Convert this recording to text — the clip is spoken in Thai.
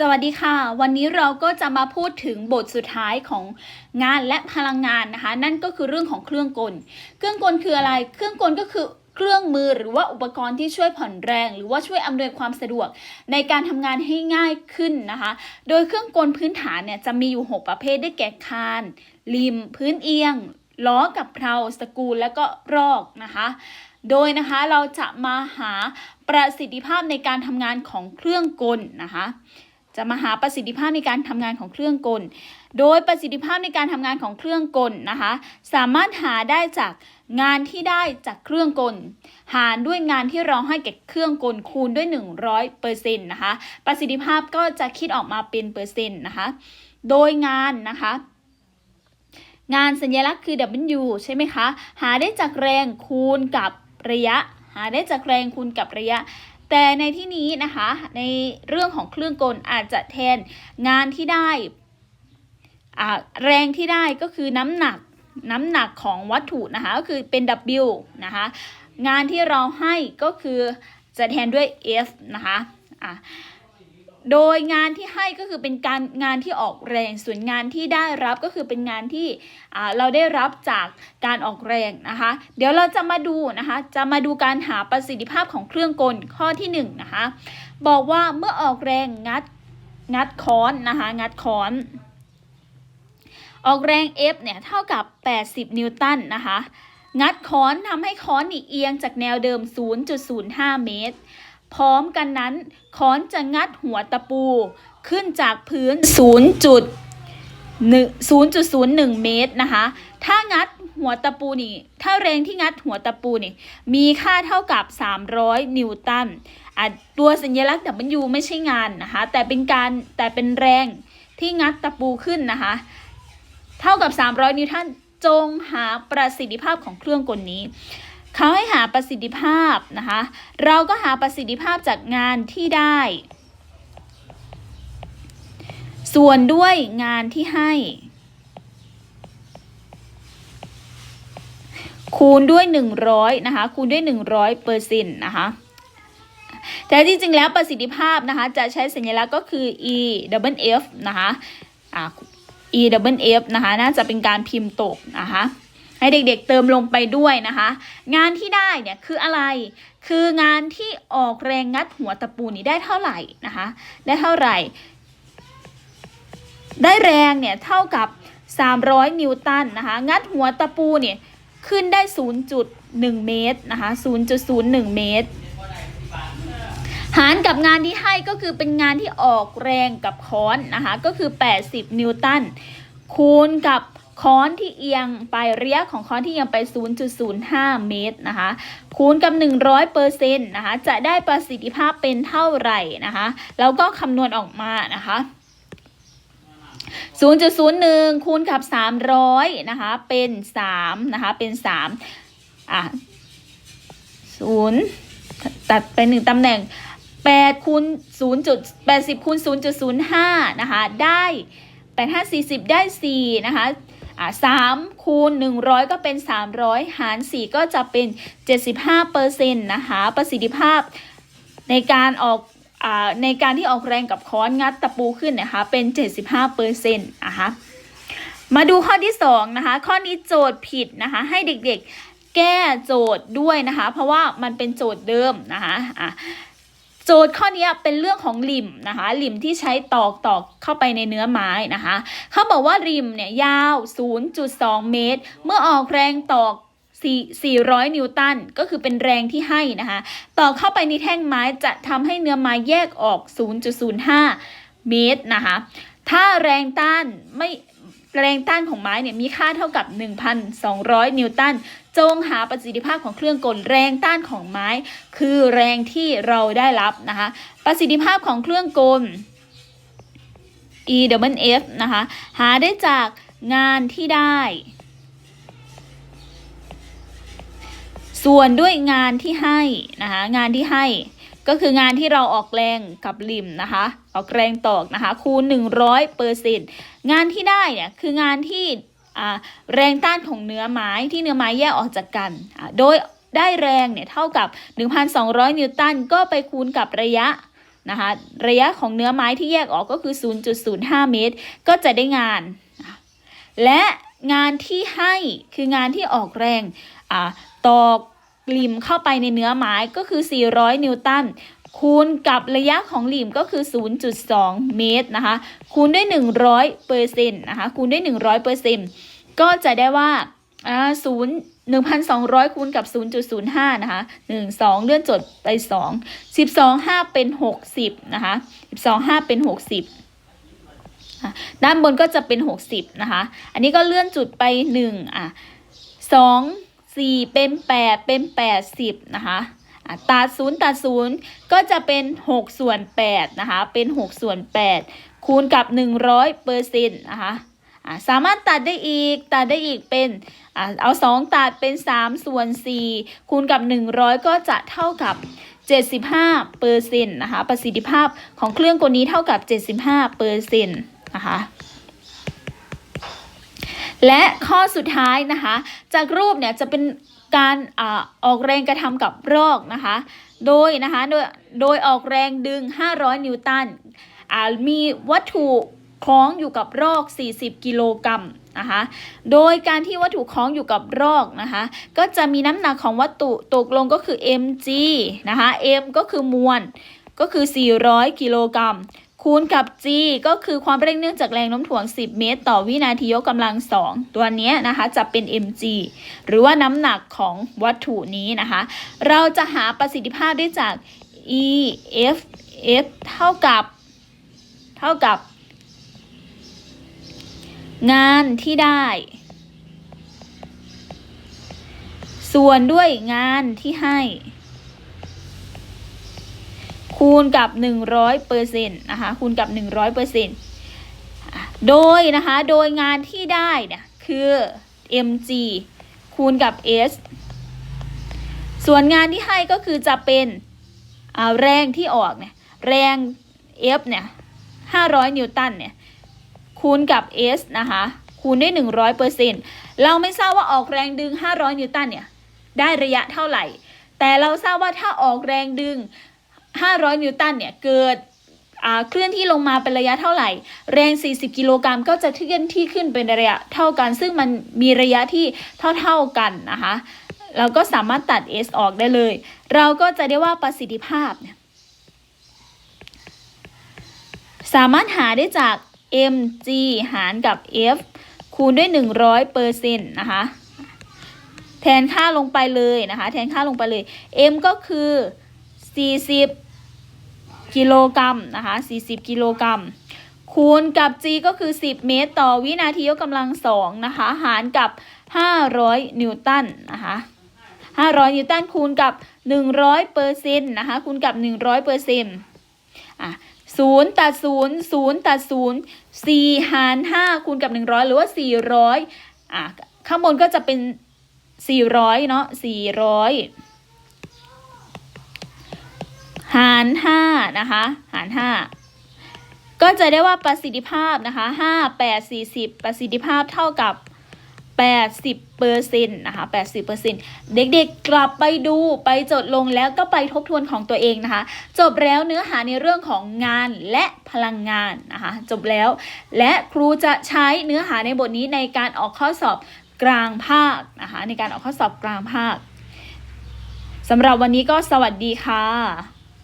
สวัสดีค่ะ วันนี้เราก็จะมาพูดถึงบทสุดท้ายของงานและพลังงานนะคะ นั่นก็คือเรื่องของเครื่องกล เครื่องกลคืออะไร เครื่องกลก็คือเครื่องมือหรือว่าอุปกรณ์ที่ช่วยผ่อนแรง หรือว่าช่วยอำนวยความสะดวก ในการทำงานให้ง่ายขึ้นนะคะ โดยเครื่องกลพื้นฐานเนี่ยจะมีอยู่ 6 ประเภทได้แก่คาน ริม พื้นเอียงล้อกับเพลาสกรูและก็รอกนะคะ โดยนะคะเราจะมาหาประสิทธิภาพในการทำงานของเครื่องกลนะคะ จะมาหาประสิทธิภาพในการทำงานของเครื่องกล โดยประสิทธิภาพในการทำงานของเครื่องกลนะคะ สามารถหาได้จากงานที่ได้จากเครื่องกล หารด้วยงานที่เราให้แก่เครื่องกลคูณด้วย 100เปอร์เซ็นต์นะคะ ประสิทธิภาพก็จะคิดออกมาเป็นเปอร์เซ็นต์นะคะ โดยงานนะคะงานสัญลักษณ์คือ W ใช่ไหมคะ หาได้จากแรงคูณกับระยะ หาได้จากแรงคูณกับระยะ แต่ในที่นี้นะคะในเรื่องของเครื่องกลอาจจะแทนงานที่ได้อ่าแรงที่ได้ก็คือน้ำหนักน้ำหนักของวัตถุนะคะก็คือเป็น W นะคะงานที่เราให้ก็คือจะแทนด้วย F นะคะอะ โดยงานที่ให้ก็คือเป็นการงานที่ออกแรง ส่วนงานที่ได้รับก็คือเป็นงานที่เราได้รับจากการออกแรงนะคะ เดี๋ยวเราจะมาดูนะคะ จะมาดูการหาประสิทธิภาพของเครื่องกลข้อที่1นงนะคะ บอกว่าเมื่อออกแรงงัดงัดค้อนนะคะ งัดค้อน ออกแรง F เนี่ยเท่ากับ 80 นิวตันนะคะ งัดค้อนทำให้ค้อนนี่เอียงจากแนวเดิม 0.05 เมตร พร้อมกันนั้นค้อนจะงัดหัวตะปู ขึ้นจากพื้น0.1 เมตรนะคะ ถ้างัดหัวตะปูนี่ ถ้าแรงที่งัดหัวตะปูนี่ มีค่าเท่ากับ 300 นิวตันตัวสัญลักษณ์ W ไม่ใช่งานนะคะ แต่เป็นการแต่เป็นแรงที่งัดตะปูขึ้นนะคะ เท่ากับ 300 นิวตัน จงหาประสิทธิภาพของเครื่องกลนี้ เขาให้หาประสิทธิภาพนะคะ เราก็หาประสิทธิภาพจากงานที่ได้ ส่วนด้วยงานที่ให้ คูณด้วย 100นะคะ คูณด้วย 100เปอร์เซ็นต์นะคะแต่จริงๆแล้วประสิทธิภาพนะคะ จะใช้สัญลักษณ์ก็คือ e double f นะคะอ่า e double f นะคะ น่าจะเป็นการพิมพ์ตกนะคะ ให้เด็กๆเติมลงไปด้วยนะคะ งานที่ได้เนี่ยคืออะไร คืองานที่ออกแรงงัดหัวตะปูนี้ได้เท่าไหร่นะคะ ได้เท่าไหร่ ได้แรงเนี่ยเท่ากับ 300 นิวตันนะคะ งัดหัวตะปูเนี่ยขึ้นได้ 0.1 เมตรนะคะ 0.01 เมตร หารกับงานที่ให้ก็คือเป็นงานที่ออกแรงกับค้อนนะคะ ก็คือ 80 นิวตัน คูณกับ ค้อนที่เอียงไประยะของค้อนที่เอียงไป 0.05 เมตรนะคะ คูณกับ 100เปอร์เซ็นต์นะคะ จะได้ประสิทธิภาพเป็นเท่าไหร่นะคะ แล้วก็คำนวณออกมานะคะ 0.01 คูณกับ 300 นะคะ เป็น 3 นะคะ เป็น 3 อะ 0 ตัดไป 1ตำแหน่ง8คูณ0 80คูณ0.05 นะคะ ได้8 5 40 ได้ 4 นะคะ อ่า3คูณ 100 ก็เป็น 300 หาร 4 ก็จะเป็น 75เปอร์เซ็นต์นะคะประสิทธิภาพในการออกอ่าในการที่ออกแรงกับค้อนงัดตะปูขึ้นนะคะเป็น 75เปอร์เซ็นต์นะคะมาดูข้อที่2นะคะข้อนี้โจทย์ผิดนะคะให้เด็กๆแก้โจทย์ด้วยนะคะ เพราะว่ามันเป็นโจทย์เดิมนะคะอะ โจทย์ข้อนี้เป็นเรื่องของริมนะคะริมที่ใช้ตอกตอกเข้าไปในเนื้อไม้นะคะเขาบอกว่าริมเนี่ยยาว 0.2 เมตร เมื่อออกแรงตอก4 400 นิวตัน ก็คือเป็นแรงที่ให้นะคะตอกเข้าไปในแท่งไม้จะทำให้เนื้อไม้แยกออก 0.05 เมตรนะคะ ถ้าแรงต้านไม่ แรงต้านของไม้เนี่ยมีค่าเท่ากับ 1,200 นิวตัน จงหาประสิทธิภาพของเครื่องกลแรงต้านของไม้ คือแรงที่เราได้รับนะคะ ประสิทธิภาพของเครื่องกล E W F นะคะ หาได้จากงานที่ได้ ส่วนด้วยงานที่ให้นะคะ งานที่ให้ก็คืองานที่เราออกแรงกับริมนะคะ ออกแรงตอกนะคะคูณ100เปอร์เซ็นต์งานที่ได้เนี่ยคืองานที่แรงต้านของเนื้อไม้ที่เนื้อไม้แยกออกจากกัน โดยได้แรงเนี่ยเท่ากับ 1,200 นิวตันก็ไปคูณกับระยะนะคะระยะของเนื้อไม้ที่แยกออกก็คือ 0.05 เมตร ก็จะได้งาน และงานที่ให้คืองานที่ออกแรงอตอกกลิ่มเข้าไปในเนื้อไม้ก็คือ 400 นิวตัน คูณกับระยะของหลิมก็คือ 0.2 เมตรนะคะ คูณด้วย 100เปอร์เซ็นต์นะคะ คูณด้วย 100เปอร์เซ็นต์ก็จะได้ว่าอ่าศูนย์1,200 คูณกับ 0.05 นะคะ 1 2 เลื่อนจดไป 2 12 5 เป็น 60 นะคะ 12 5 เป็น 60ด้านบนก็จะเป็น 60 นะคะ อันนี้ก็เลื่อนจุดไป 1 อะ 2 4 เป็น 8 เป็น 80 นะคะ ตัด0ตัด0ก็จะเป็น 6 ส่วน8นะคะ เป็น 6 ส่วน 8 คูณกับ 100เปอร์เซ็นต์นะคะสามารถตัดได้อีก ตัดได้อีกเป็นอเอา 2 ตัดเป็น 3 ส่วน 4 คูณกับ 100 ก็จะเท่ากับ 75เปอร์เซ็นต์นะคะ ประสิทธิภาพของเครื่องกลนี้เท่ากับ 75เปอร์เซ็นต์นะคะและข้อสุดท้ายนะคะ จากรูปเนี่ยจะเป็น การอออกแรงกระทำกับรอกนะคะ โดยนะคะโดยโดยออกแรงดึง 500 นิวตันมีวัตถุคล้องอยู่กับรอก 40 กิโลกรัมนะคะ โดยการที่วัตถุคล้องอยู่กับรอกนะคะ ก็จะมีน้ำหนักของวัตถุตกลงก็คือ mg นะคะ m ก็คือมวล ก็คือ 400 กิโลกรัม คูณกับ g ก็คือความเร่งเนื่องจากแรงโน้มถ่วง 10 เมตร ต่อวินาทียกกำลัง 2 ตัวนี้นะคะจะเป็น mg หรือว่าน้ำหนักของวัตถุนี้นะคะ เราจะหาประสิทธิภาพได้จาก e f f เท่ากับ เท่ากับ งานที่ได้ ส่วนด้วยงานที่ให้ คูณกับ 100เปอร์เซ็นต์นะคะคูณกับ 100เปอร์เซ็นต์โดยนะคะโดยงานที่ได้เนี่ยคือ mg คูณกับ s ส่วนงานที่ให้ก็คือจะเป็นแรงที่ออกเนี่ยแรง F เนี่ย 500 นิวตันเนี่ยคูณกับ S นะคะคูณด้วย 100เปอร์เซ็นต์เราไม่ทราบว่าออกแรงดึง 500 นิวตันเนี่ยได้ระยะเท่าไหร่ แต่เราทราบว่าถ้าออกแรงดึง 500 นิวตันเนี่ยเกิดเคลื่อนที่ลงมาเป็นระยะเท่าไหร่ แรง 40 กิโลกรัมก็จะเคลื่อนที่ขึ้นเป็นระยะเท่ากัน ซึ่งมันมีระยะที่เท่าๆกันนะคะเราก็สามารถตัด S ออกได้เลย เราก็จะได้ว่าประสิทธิภาพเนี่ยสามารถหาได้จาก mg หารกับ f คูณด้วย 100เปอร์เซ็นต์นะคะ แทนค่าลงไปเลยนะคะ แทนค่าลงไปเลย m ก็คือ 40 กิโลกรัมนะคะ 40 กิโลกรัม คูณกับ g ก็คือ 10 เมตร ต่อวินาทียกกำลังสองนะคะ หารกับ 500 นิวตันนะคะ500 นิวตันคูณกับ 100เปอร์เซ็นต์นะคะ คูณกับ 100เปอร์เซ็นต์อะศูนย์ตัดศูนย์ศูนย์ตัดศูนย์สี่หารห้าคูณกับ100หรือว่า400อะข้างบนก็จะเป็น400เนาะ400 หาร5นะคะ หาร5ก็จะได้ว่าประสิทธิภาพนะคะ5 8 40ประสิทธิภาพเท่ากับ80เปอร์เซ็นต์นะคะ80เปอร์เซ็นต์เด็กๆกลับไปดูไปจดลงแล้วก็ไปทบทวนของตัวเองนะคะ จบแล้วเนื้อหาในเรื่องของงานและพลังงานนะคะ จบแล้ว และครูจะใช้เนื้อหาในบทนี้ในการออกข้อสอบกลางภาคนะคะ ในการออกข้อสอบกลางภาคสำหรับวันนี้ก็สวัสดีค่ะ